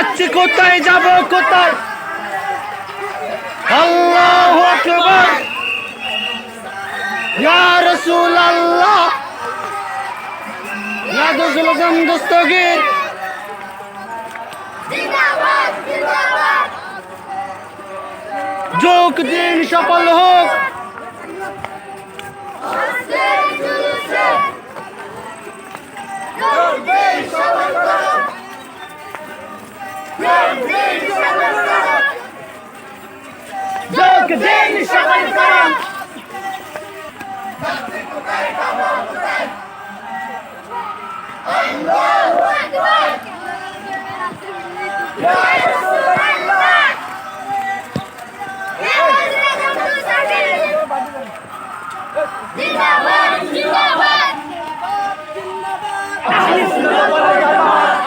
যাচ্ছি, কোথায় যাব, কোথায়? আল্লাহ আকবার। ইয়া রাসূল আল্লাহ ইয়া দুজুল দস্তগীর যোগ দিন, সফল হোক।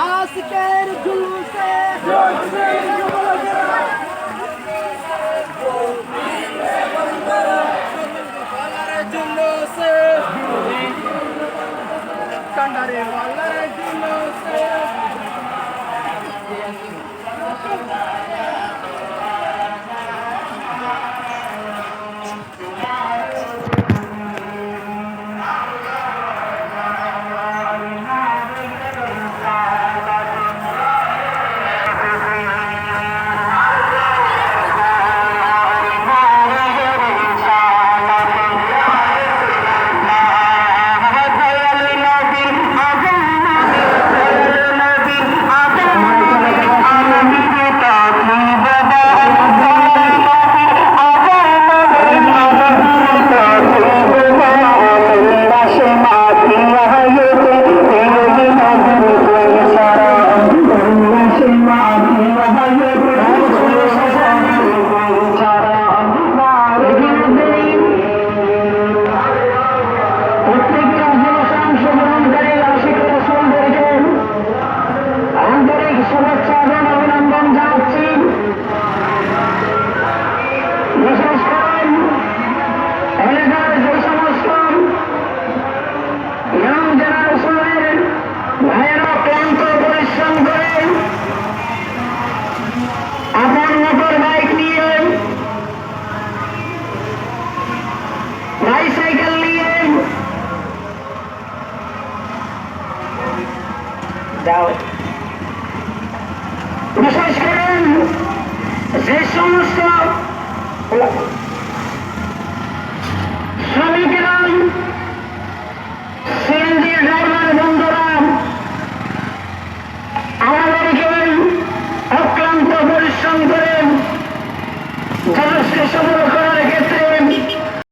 Asker Gulse! Gulse! Maria, যাও বিশেষ করে যে সমস্ত শ্রমিকরা